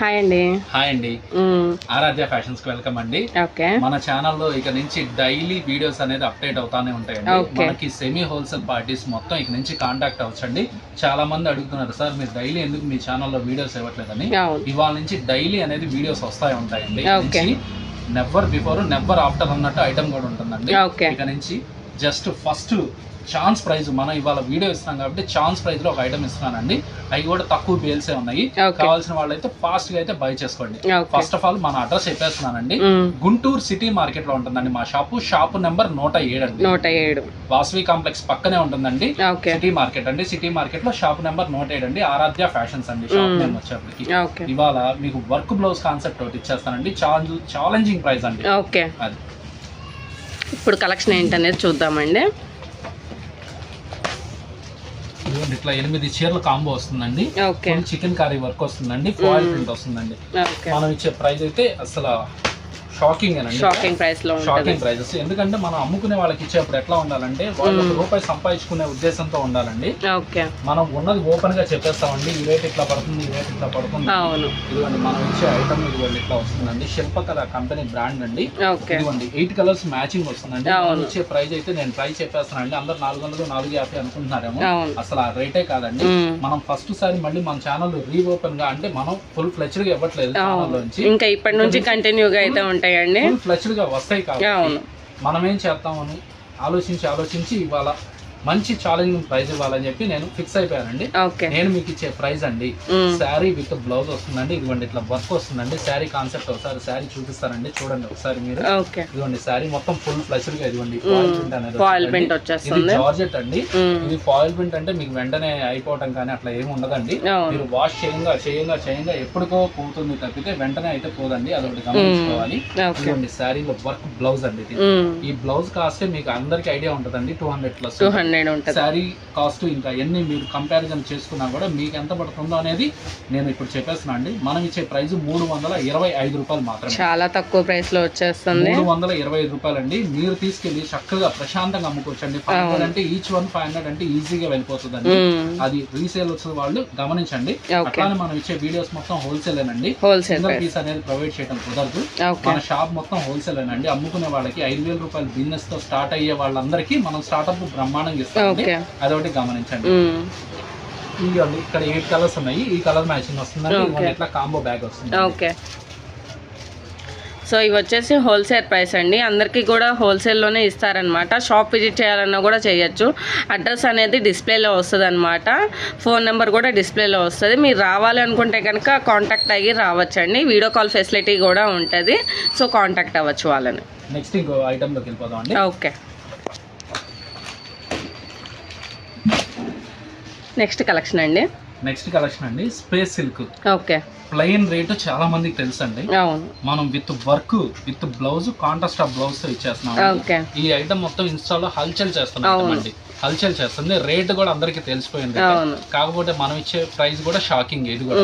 Hi అండి. Hi అండి. ఆరాధ్య ఫ్యాషన్స్కి వెల్కమ్ అండి. ఓకే. మన ఛానల్లో ఇక నుంచి డైలీ వీడియోస్ అనేది అప్డేట్ అవుతానే ఉంటాయండి. మనకి సెమీ హోల్సేల్ పార్టీస్ మొత్తం ఇక నుంచి కాంటాక్ట్ అవ్వచ్చండి. చాలా మంది అడుగుతున్నారు సార్ మీరు డైలీ ఎందుకు మీ ఛానల్లో వీడియోస్ ఇవ్వట్లేదని? ఇవాళ నుంచి డైలీ అనేది వీడియోస్ వస్తాయి ఉంటాయండి. నెవర్ బిఫోర్ నెవర్ ఆఫ్టర్ అన్నట్టు ఐటమ్ కూడా ఉంటుందండి. ఇక నుంచి జస్ట్ ఫస్ట్ ఛాన్స్ ప్రైజ్ మనం ఇవాళ వీడియో ఇస్తున్నాం కాబట్టి ఛాన్స్ ప్రైజ్లో ఒక ఐటమ్ ఇస్తున్నానండి. అవి కూడా తక్కువ బేల్సే ఉన్నాయి. కావాల్సిన వాళ్ళైతే ఫాస్ట్గా అయితే బై చేసుకోండి. ఫస్ట్ ఆఫ్ ఆల్ మన అడ్రస్ చెప్పేస్తున్నానండి. మ్మ్. గుంటూరు సిటీ మార్కెట్లో ఉంటుందండి మా షాపు షాపు నెంబర్ నూట ఏడు అండి. నూట ఏడు. వాసవి కాంప్లెక్స్ పక్కనే ఉంటుందండి. సిటీ మార్కెట్ అండి. సిటీ మార్కెట్లో షాప్ నెంబర్ నూట ఏడు అండి. ఆరాధ్య ఫ్యాషన్స్ అండి షాప్. నేమ్ వచ్చేప్పటికి. ఓకే ఇవాళ మీకు వర్క్ బ్లౌజ్ కాన్సెప్ట్ ఒకటి ఇచ్చేస్తానండి. ఛాలెంజింగ్ ప్రైస్ అండి. ఓకే అది. ఇప్పుడు కలెక్షన్ ఏంటనేది చూద్దామండి. ఇదిగోండి ఇట్లా ఎనిమిది చీరల కాంబో వస్తుందండి. చికెన్ కర్రీ వర్క్ వస్తుందండి ఫాయిల్. ప్రింట్ వస్తుందండి. మనం ఇచ్చే ప్రైస్ అయితే అసలు షాకింగ్ షాకింగ్ ప్రైస్లో ఉంటుంది. షాకింగ్ ప్రైజెస్ ఎందుకంటే మనం అమ్ముకునే వాళ్ళకి ఇచ్చేప్పుడు ఎట్లా ఉండాలంటే వాళ్ళు మ్మ్. రూపాయి సంపాదించుకునే ఉద్దేశంతో ఉండాలండి. ఓకే మనం ఉన్నది ఓపెన్గా చెప్పేస్తామండి ఈ రేట్ ఇట్లా పడుతుంది ఈ రేట్ ఇట్లా పడుతుంది. అవును. ఇదిగోండి మనం ఇచ్చే ఐటమ్ ఇదిగోండి ఇట్లా వస్తుందండి. శిల్పకళ కంపెనీ బ్రాండ్ అండి. ఓకే ఇదిగోండి ఎయిట్ కలర్స్ మ్యాచింగ్ వస్తుందండి. ఇచ్చే ప్రైస్ అయితే నేను ట్రై చెప్పేస్తానండి. అందరు నాలుగు వందలు నాలుగు యాభై అనుకుంటున్నారేమో. అసలు ఆ రేటే కాదండి. మ్మ్. మనం ఫస్ట్ సారి మళ్ళీ మన ఛానల్ రీఓపెన్గా అంటే మనం ఫుల్ ఫ్లెచ్డ్గా ఇవ్వట్లేదు ఛానల్ అవును నుంచి ఇంకా ఇప్పటి నుంచి కంటిన్యూగా అయితే ఉంటాయండి ఫుల్ ఫ్లెచ్డ్గా వస్తాయి కాబట్టి అవును. మనం ఏం చేస్తామని ఆలోచించి ఆలోచించి ఇవాళ మంచి ఛాలెంజింగ్ ప్రైజ్ ఇవ్వాలని చెప్పి నేను ఫిక్స్ అయిపోయానండి. నేను మీకు ఇచ్చే ప్రైజ్ అండి. శారీ విత్ బ్లౌజ్ వస్తుందండి ఇదిగోండి ఇట్లా వర్క్ వస్తుందండి. శారీ కాన్సెప్ట్ ఒకసారి శారీ చూపిస్తానండి. చూడండి ఒకసారి మీరు. ఓకే ఇదిగోండి శారీ మొత్తం ఫుల్ ఫ్లెచ్డ్గా ఇదిగోండి. ఫాయిల్ ప్రింట్ అనేది ఇది జార్జెట్ అండి. మ్మ్. ఇది ఫాయిల్ ప్రింట్ అంటే మీకు వెంటనే అయిపోవటం కానీ అట్లా ఏమి ఉండదండి. మీరు వాష్ చేయంగా చేయంగా చేయంగా ఎప్పటికో పోతుంది తప్పితే వెంటనే అయితే పోదండి. అదొకటి గమనించుకోవాలి. ఓకే ఇదిగోండి శారీలో వర్క్ బ్లౌజ్ అండి ఇది. ఈ బ్లౌజ్ కాస్ట్ మీకు అందరికి ఐడియా ఉంటుందండి. టూ హండ్రెడ్ ప్లస్ హండ్రెడ్ ఉంటుంది. శారీ కాస్ట్ ఇంకా ఎన్ని మీరు కంపారిజన్ చేసుకున్నా కూడా మీకు ఎంత పడుతుందో అనేది నేను ఇప్పుడు చెప్పేస్తున్నా అండి. మనం ఇచ్చే ప్రైస్ మూడు వందల ఇరవై ఐదు రూపాయలు మాత్రమే. చాలా తక్కువ ప్రైస్లో వచ్చేస్తుంది. మూడు వందల ఇరవై ఐదు రూపాయలు అండి మీరు తీసుకెళ్ళి చక్కగా ప్రశాంతంగా అమ్ముకోవచ్చు అండి ఫైవ్ హండ్రెడ్ అంటే ఈచ్ వన్ ఫైవ్ హండ్రెడ్ అంటే ఈజీగా వెళ్ళిపోతుందండి. అది రీసేల్ వచ్చిన వాళ్ళు గమనించండి. అట్లానే మనం ఇచ్చే వీడియోస్ మొత్తం హోల్సేల్ అండి హోల్సేల్ పీస్ అనేది ప్రొవైడ్ చేయడం కుదరదు. మన షాప్ మొత్తం హోల్సేల్ అండి అమ్ముకునే వాళ్ళకి ఐదు వేల రూపాయల బిజినెస్తో స్టార్ట్ అయ్యే వాళ్ళందరికీ మనం స్టార్ట్అప్ బ్రహ్మాండంగా అదొకటి గమనించండి. ఇదిగోండి ఇక్కడ ఎయిట్ కలర్స్ ఉన్నాయి. ఈ కలర్ మ్యాచింగ్ ఇట్లా కాంబో బ్యాగ్ వస్తుంది ఓకే. సో ఇవి వచ్చేసి హోల్సేల్ ప్రైస్ అండి. అందరికీ కూడా హోల్సేల్లోనే ఇస్తారనమాట షాప్ విజిట్ చేయాలన్నా కూడా చేయొచ్చు. అడ్రస్ అనేది డిస్ప్లేలో వస్తుంది అనమాట ఫోన్ నెంబర్ కూడా డిస్ప్లేలో వస్తుంది. మీరు రావాలి అనుకుంటే కనుక కాంటాక్ట్ అయ్యి రావచ్చండి. వీడియో కాల్ ఫెసిలిటీ కూడా ఉంటుంది. సో కాంటాక్ట్ అవ్వచ్చు వాళ్ళని. నెక్స్ట్ ఇంకో ఐటమ్లోకి వెళ్ళిపోదాం అండి ఓకే. నెక్స్ట్ కలెక్షన్ అండి. నెక్స్ట్ కలెక్షన్ అండి space silk. Okay. Plain rate చాలా మందికి తెలుసు అండి మనం with work with blouse contrast of బ్లౌజ్తో ఇచ్చేస్తున్నాం ఈ ఐటమ్ మొత్తం ఇన్స్టాల్లో హల్చల్ చేస్తున్నాం. అండి. హల్చల్ చేస్తుంది. రేట్ కూడా అందరికి తెలిసిపోయింది కాకపోతే మనం ఇచ్చే ప్రైస్ కూడా షాకింగ్ ఇది కూడా.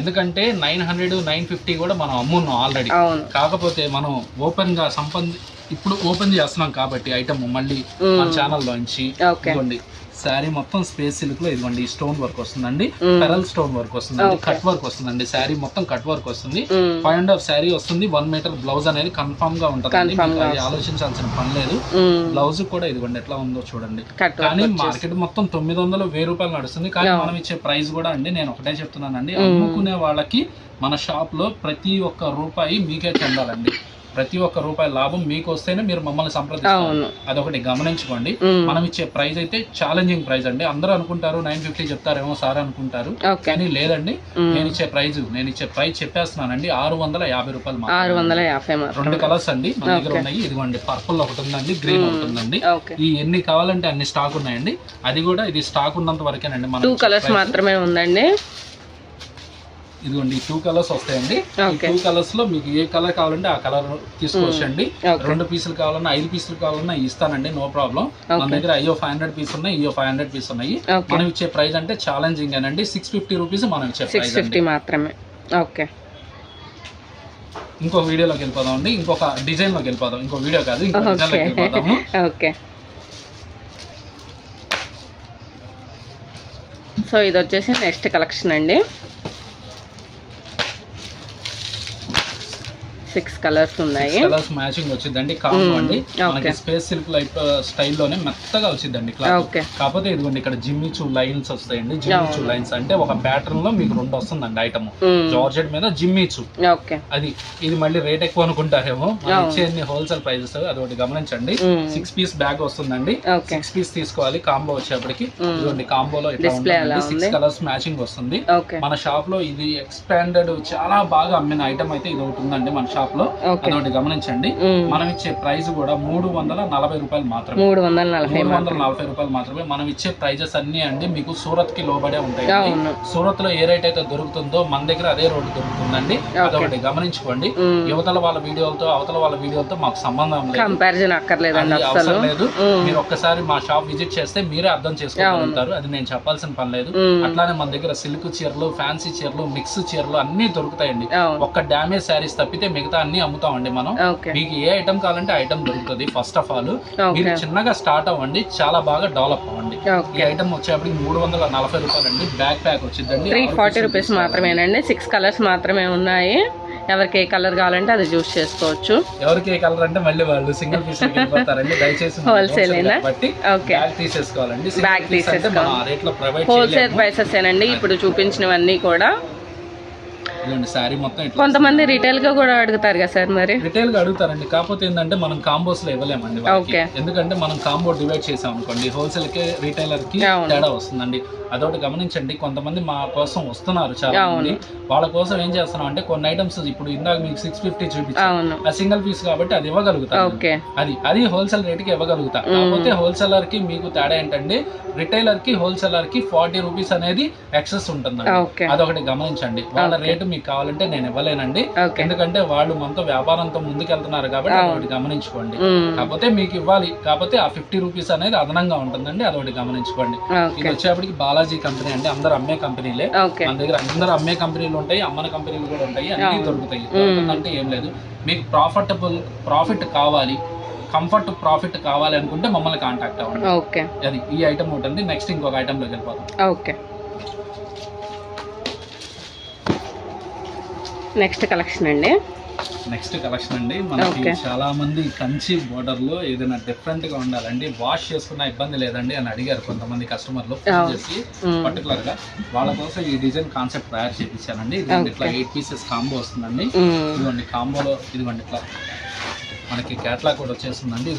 ఎందుకంటే నైన్ హండ్రెడ్ నైన్ ఫిఫ్టీ కూడా మనం అమ్మున్నాం ఆల్రెడీ. కాకపోతే మనం ఓపెన్గా సంపంది ఇప్పుడు ఓపెన్ చేస్తున్నాం కాబట్టి ఐటమ్ మళ్ళీ. మన ఛానల్ లోంచి శారీ మొత్తం స్పేస్ సిల్క్లో ఇదిగోండి స్టోన్ వర్క్ వస్తుందండి. పెరల్ స్టోన్ వర్క్ వస్తుందండి. కట్ వర్క్ వస్తుందండి శారీ మొత్తం కట్ వర్క్ వస్తుంది. ఫైవ్ అండ్ హాఫ్ శారీ వస్తుంది వన్ మీటర్ బ్లౌజ్ అనేది కన్ఫర్మ్గా ఉంటుంది. ఆలోచించాల్సిన పని లేదు. బ్లౌజ్ కూడా ఇదిగోండి ఎట్లా ఉందో చూడండి కానీ. మార్కెట్ మొత్తం తొమ్మిది వందలు వెయ్యి రూపాయలు నడుస్తుంది కానీ. మనం ఇచ్చే ప్రైస్ కూడా అండి నేను ఒకటే చెప్తున్నానండి. అమ్ముకునే వాళ్ళకి మన షాప్లో ప్రతి ఒక్క రూపాయి మీకే చెందాలండి ప్రతి ఒక్క రూపాయి లాభం మీకు వస్తేనే మీరు మమ్మల్ని సంప్రదిస్తారు. అదొకటి గమనించుకోండి. మనం ఇచ్చే ప్రైస్ అయితే ఛాలెంజింగ్ ప్రైస్ అండి. అందరూ అనుకుంటారు నైన్ ఫిఫ్టీ చెప్తారేమో సార్ అనుకుంటారు. కానీ లేదండి. నేను ఇచ్చే ప్రైస్ నేను ఇచ్చే ప్రైస్ చెప్పేస్తున్నానండి. ఆరు వందల యాభై రూపాయలు. ఆరు వందల యాభై రెండు కలర్స్ అండి. మన దగ్గర. ఉన్నాయి. ఇదిగోండి పర్పుల్ ఒకటి ఉందండి గ్రీన్ ఒకటి ఉందండి. ఈ ఎన్ని కావాలంటే అన్ని స్టాక్ ఉన్నాయండి. అది కూడా ఇది స్టాక్ ఉన్నంత వరకేనండి మనం కలర్స్. మాత్రమే ఉందండి. ఇదిగోండి టూ కలర్స్ వస్తాయండి. టూ కలర్స్లో మీకు ఏ కలర్ కావాలంటే ఆ కలర్ తీసుకోవచ్చండి. ఓకే రెండు పీసులు కావాలన్నా ఐదు పీసులు కావాలన్నా ఇస్తానండి నో ప్రాబ్లం మన. దగ్గర అయ్యో ఫైవ్ హండ్రెడ్ పీస్ ఉన్నాయి అయ్యో ఫైవ్ హండ్రెడ్ పీస్ ఉన్నాయి. మనం ఇచ్చే ప్రైస్ అంటే ఛాలెంజింగ్ అండి. సిక్స్ ఫిఫ్టీ రూపీస్ మనం ఇచ్చే సిక్స్ ప్రైస్ ఫిఫ్టీ మాత్రమే. ఓకే ఇంకో వీడియోలోకి వెళ్ళిపోదాం అండి. ఇంకొక డిజైన్లోకి వెళ్ళిపోదాం. ఇంకో వీడియో కాదు ఇంకో డిజైన్ ఓకే లోకి వెళ్ళిపోదాము. ఓకే సో ఇది వచ్చేసి నెక్స్ట్ కలెక్షన్ అండి. సిక్స్ కలర్స్ ఉన్నాయి కలర్స్ మ్యాచింగ్ వచ్చిందండి కాంబో మ్మ్. అండి మనకి. స్పేస్ సిల్క్ లైట్ స్టైల్లోనే మెత్తగా వచ్చిందండి ఓకే. కాకపోతే ఇదిగోండి ఇక్కడ జిమ్మి చూ లైన్స్ వస్తాయండి జిమ్మి చూ అవును. లైన్స్ అంటే ఒక ప్యాటర్న్లో మీకు రెండు వస్తుందండి ఐటమ్. జార్జెట్ మీద జిమ్మి చూ ఓకే అది ఇది మళ్ళీ రేట్ ఎక్కువ అనుకుంటారేమో మనం అవును. ఇచ్చే హోల్సేల్ ప్రైజెస్ అది ఒకటి గమనించండి. సిక్స్ పీస్ బ్యాగ్ వస్తుందండి సిక్స్ పీస్ తీసుకోవాలి కాంబో వచ్చేప్పటికి మ్మ్. ఇదిగోండి కాంబోలో ఇట్లా సిక్స్. కలర్స్ మ్యాచింగ్ వస్తుంది మన షాప్లో ఇది ఎక్స్పాండెడ్ చాలా బాగా అమ్మిన ఐటమ్ అయితే ఇది ఒకటి ఉందండి మన షాప్ లో. ఓకే అదొకటి గమనించండి. మనం ఇచ్చే ప్రైస్ కూడా మూడు వందల నలభై రూపాయలు మాత్రమే. మూడు వందల నలభై వందల నలభై రూపాయలు మాత్రమే మనం ఇచ్చే ప్రైజెస్ అన్ని అండి మీకు సూరత్కి లోబడే ఉంటాయి సూరత్లో ఏ రేట్ అయితే దొరుకుతుందో మన దగ్గర అదే రోడ్డు దొరుకుతుందండి. అదొకటి గమనించుకోండి. యువతల వాళ్ళ వీడియోలతో అవతల వాళ్ళ వీడియోలతో మాకు సంబంధం లేదు. కంపారిజన్ అక్కర్లేదండి అవసరం లేదు. మీరు ఒక్కసారి మా షాప్ విజిట్ చేస్తే మీరే అర్థం చేసుకోగలుగుతారు. అది నేను చెప్పాల్సిన పని లేదు. అట్లానే మన దగ్గర సిల్క్ చీరలు ఫ్యాన్సీ చీరలు మిక్స్ చీరలు అన్ని దొరుకుతాయండి. ఒక్క డ్యామేజ్ శారీస్ తప్పితే మిగతా అన్ని అమ్ముతామండి మనం. మీకు ఏ ఐటమ్ కావాలంటే ఐటమ్ దొరుకుతుంది. ఫస్ట్ ఆఫ్ ఆల్ మీరు చిన్నగా స్టార్ట్ అవ్వండి. చాలా బాగా డెవలప్ అవ్వండి. ఈ ఐటమ్ వచ్చేప్పటికి మూడు వందల నలభై రూపాయలు అండి బ్యాక్ ప్యాక్ వచ్చిందండి. Three forty rupees. మాత్రమేనండి సిక్స్ కలర్స్ మాత్రమే ఉన్నాయి. ఎవరికి ఏ కలర్ కావాలంటే అది చూస్ చేసుకోవచ్చు. ఎవరికి ఏ కలర్ అంటే మళ్ళీ వాళ్ళు సింగిల్ పీస్ దయచేసి బ్యాగ్ తీసేసుకోవాలండి. హోల్సేల్ ప్రైసెస్ ఏనండి? ఇప్పుడు చూపించినవన్నీ కూడా శారీ మొత్తం కొంతమంది రిటైల్గా కూడా అడుగుతారు కదా సార్ మరి? రిటైల్గా అడుగుతారండి. కాకపోతే ఏంటంటే మనం కాంబోస్లో ఇవ్వలేమండి. ఓకే. ఎందుకంటే మనం కాంబో డివైడ్ చేసాం అనుకోండి హోల్సేల్కి రీటైలర్కి. తేడా వస్తుందండి. అదొకటి గమనించండి. కొంతమంది మా కోసం వస్తున్నారు చాలా. మంది. వాళ్ళ కోసం ఏం చేస్తున్నాం అంటే కొన్ని ఐటమ్స్ ఇప్పుడు ఇందాక మీకు సిక్స్ ఫిఫ్టీ చూపించాం. అవును. ఆ సింగిల్ పీస్ కాబట్టి అది ఇవ్వగలుగుతాం. ఓకే. అది అది హోల్సేల్ రేట్కి ఇవ్వగలుగుతా. కాకపోతే హోల్సేలర్కి మీకు తేడా ఏంటంటే రిటైలర్కి హోల్సేలర్కి ఫార్టీ రూపీస్ అనేది ఎక్సెస్ ఉంటుందండి. ఓకే. అదొకటి గమనించండి. వాళ్ళ రేటు మీకు కావాలంటే నేను ఇవ్వలేనండి. ఎందుకంటే వాళ్ళు మనతో వ్యాపారంతో ముందుకెళ్తున్నారు కాబట్టి అదొకటి గమనించుకోండి. కాకపోతే మీకు ఇవ్వాలి. కాకపోతే ఆ ఫిఫ్టీ రూపీస్ అనేది అదనంగా ఉంటుందండి. అదొకటి గమనించుకోండి. ఇది వచ్చేప్పటికి బాలాజీ కంపెనీ అండి. అందరు అమ్మే కంపెనీలే. మన దగ్గర అందరు అమ్మే కంపెనీలు ఉంటాయి అమ్మన కంపెనీలు కూడా ఉంటాయి అన్ని. దొరుకుతాయి. దొరుకుతుందంటే ఏం లేదు. మీకు ప్రాఫిటబుల్ ప్రాఫిట్ కావాలి. కంఫర్ట్ ప్రాఫిట్ కావాలి అనుకుంటే మమ్మల్ని కాంటాక్ట్ అవ్వండి. ఓకే. అది ఈ ఐటమ్ ఉంటుంది నెక్స్ట్ ఇంకొక ఐటమ్లోకి వెళ్ళిపోతాం ఓకే. నెక్స్ట్ కలెక్షన్ అండి నెక్స్ట్ కలెక్షన్ అండి మనకి. చాలా మంది కంచి బోర్డర్లో ఏదైనా డిఫరెంట్గా ఉండాలండి వాష్ చేసుకున్న ఇబ్బంది లేదండి అని అడిగారు కొంతమంది కస్టమర్లు అవును. చేసి. పర్టికులర్గా వాళ్ళ కోసం ఈ డిజైన్ కాన్సెప్ట్ తయారు ఇదిగోండి ఇట్లా ఎయిట్ పీసెస్ కాంబో వస్తుందండి మ్మ్. ఇదిగోండి కాంబోలో ఇదిగోండి ఇట్లా మనకి కేటలాగ్ కూడా వచ్చేస్తుందండి.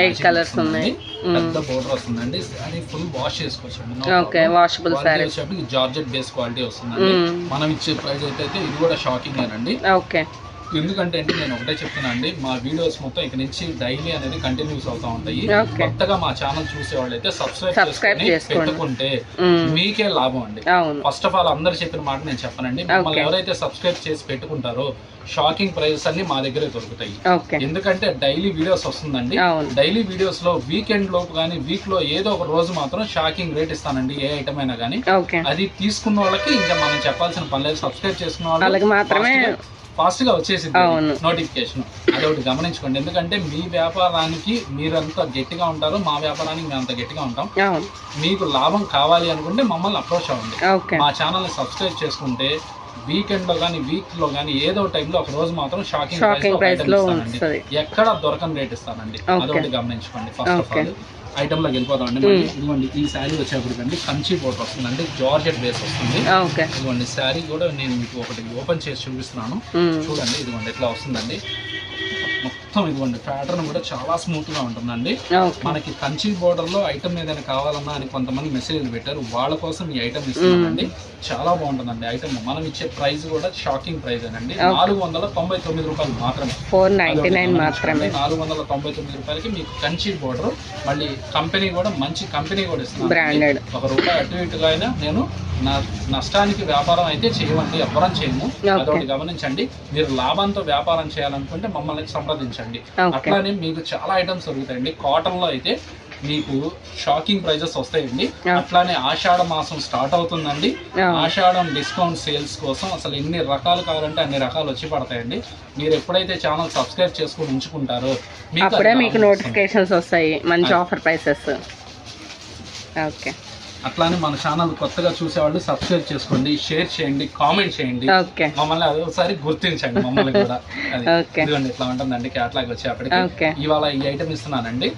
ఎయిట్ కలర్స్ ఉన్నాయి. పెద్ద బోర్డర్ వస్తుందండి. అది ఫుల్ వాష్ చేసుకోవచ్చు okay washable sari georgette base quality వస్తుందండి. మ్మ్. మనం ఇచ్చే ప్రైస్ అయితే ఇది కూడా షాకింగ్ అండి ఓకే ఎందుకంటే అండి నేను ఒకటే చెప్తున్నా అండి మా వీడియోస్ మొత్తం ఇక నుంచి డైలీ అనేది కంటిన్యూస్ అవుతా ఉంటాయి. కొత్తగా మా ఛానల్ చూసే వాళ్ళైతే సబ్స్క్రైబ్ చేసుకొని. పెట్టుకుంటే. మీకే లాభం అండి. ఫస్ట్ ఆఫ్ ఆల్ అందరు చెప్పిన మాట నేను చెప్పనండి. మమ్మల్ని. ఎవరైతే సబ్స్క్రైబ్ చేసి పెట్టుకుంటారో షాకింగ్ ప్రైజెస్ అన్ని మా దగ్గరే దొరుకుతాయి. ఎందుకంటే డైలీ వీడియోస్ వస్తుందండి. డైలీ వీడియోస్లో వీకెండ్ లోపు కానీ వీక్లో ఏదో ఒక రోజు మాత్రం షాకింగ్ రేట్ ఇస్తానండి ఏ ఐటమ్ అయినా కానీ అది తీసుకున్న వాళ్ళకి ఇంకా మనం చెప్పాల్సిన పని లేదు సబ్స్క్రైబ్ చేసుకున్న వాళ్ళకి మాత్రమే ఫాస్ట్గా వచ్చేసింది. నోటిఫికేషన్ అదొకటి గమనించుకోండి. ఎందుకంటే మీ వ్యాపారానికి మీరంత గట్టిగా ఉంటారు మా వ్యాపారానికి మేము అంత గట్టిగా ఉంటాం. మీకు లాభం కావాలి అనుకుంటే మమ్మల్ని అప్రోచ్ అవ్వండి. మా ఛానల్ని సబ్స్క్రైబ్ చేసుకుంటే వీకెండ్లో కానీ వీక్లో కానీ ఏదో టైంలో ఒక రోజు మాత్రం షాకింగ్ price లో. ఎక్కడ దొరకని రేట్ ఇస్తానండి. అదొకటి గమనించుకోండి. First of. ఆల్ ఐటమ్లోకి వెళ్ళిపోదామండి మళ్ళీ ఇదిగోండి ఈ శారీ వచ్చేప్పటికండి కంచి బోట్ వస్తుందండి జార్జెట్ బేస్ వస్తుంది. ఓకే. ఇదిగోండి శారీ కూడా నేను మీకు ఒకటి ఓపెన్ చేసి చూపిస్తున్నాను. చూడండి ఇదిగోండి ఎట్లా వస్తుందండి. మొత్తం ఇదిగోండి ప్యాటర్న్ కూడా చాలా స్మూత్గా ఉంటుందండి ఓకే మనకి కంచి బోర్డర్లో ఐటమ్ ఏదైనా కావాలన్నా అని కొంతమంది మెసేజ్లు పెట్టారు. వాళ్ళ కోసం ఈ ఐటమ్ ఇస్తున్నానండి చాలా బాగుంటుందండి ఐటమ్ మనం ఇచ్చే ప్రైస్ కూడా షాకింగ్ ప్రైస్ అండి. నాలుగు వందల తొంభై తొమ్మిది రూపాయలు మాత్రమే. ఫోర్ నైంటీ నైన్ మాత్రమే. నాలుగు వందల తొంభై తొమ్మిది రూపాయలకి మీకు కంచి బోర్డర్ మళ్ళీ కంపెనీ కూడా మంచి కంపెనీ కూడా ఇస్తున్నాను. బ్రాండెడ్ ఒక రూపాయి అటు ఇటుగా అయినా నేను నష్టానికి వ్యాపారం అయితే చేయమండి ఎవ్వరం చేయము. అదొకటి గమనించండి. మీరు లాభంతో వ్యాపారం చేయాలనుకుంటే మమ్మల్ని సంప్రదించండి. అట్లానే మీకు చాలా ఐటమ్స్ దొరుకుతాయండి. కాటన్లో అయితే మీకు షాకింగ్ ప్రైజెస్ వస్తాయండి. అట్లానే ఆషాఢ మాసం స్టార్ట్ అవుతుందండి. ఆషాఢం డిస్కౌంట్ సేల్స్ కోసం అసలు ఎన్ని రకాలు కావాలంటే అన్ని రకాలు వచ్చి పడతాయండి. మీరు ఎప్పుడైతే ఛానల్ సబ్స్క్రైబ్ చేసుకుని ఉంచుకుంటారో మీకు. నోటిఫికేషన్స్ వస్తాయి మంచి ఆఫర్ ప్రైసెస్. ఓకే. అట్లానే మన ఛానల్ కొత్తగా చూసేవాళ్ళు సబ్స్క్రైబ్ చేసుకోండి షేర్ చేయండి కామెంట్ చేయండి. మమ్మల్ని అదొకసారి గుర్తించండి మమ్మల్ని కూడా. ఇదిగోండి ఇట్లా ఉంటుందండి క్యాట్లాగ్ వచ్చేప్పటికి ఓకే. ఇవాళ ఈ ఐటమ్ ఇస్తున్నానండి.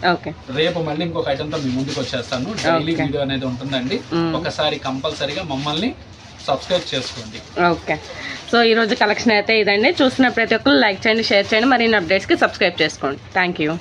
రేపు మళ్ళీ ఇంకొక ఐటమ్తో మీ ముందుకు వచ్చేస్తాను. డైలీ. వీడియో అనేది ఉంటుందండి. ఒకసారి కంపల్సరీగా మమ్మల్ని సబ్స్క్రైబ్ చేసుకోండి. ఓకే. సో ఈరోజు కలెక్షన్ అయితే ఇదండి. చూసిన ప్రతి ఒక్కరు లైక్ చేయండి షేర్ చేయండి. మరిన్ని అప్డేట్స్కి సబ్స్క్రైబ్ చేసుకోండి. Thank you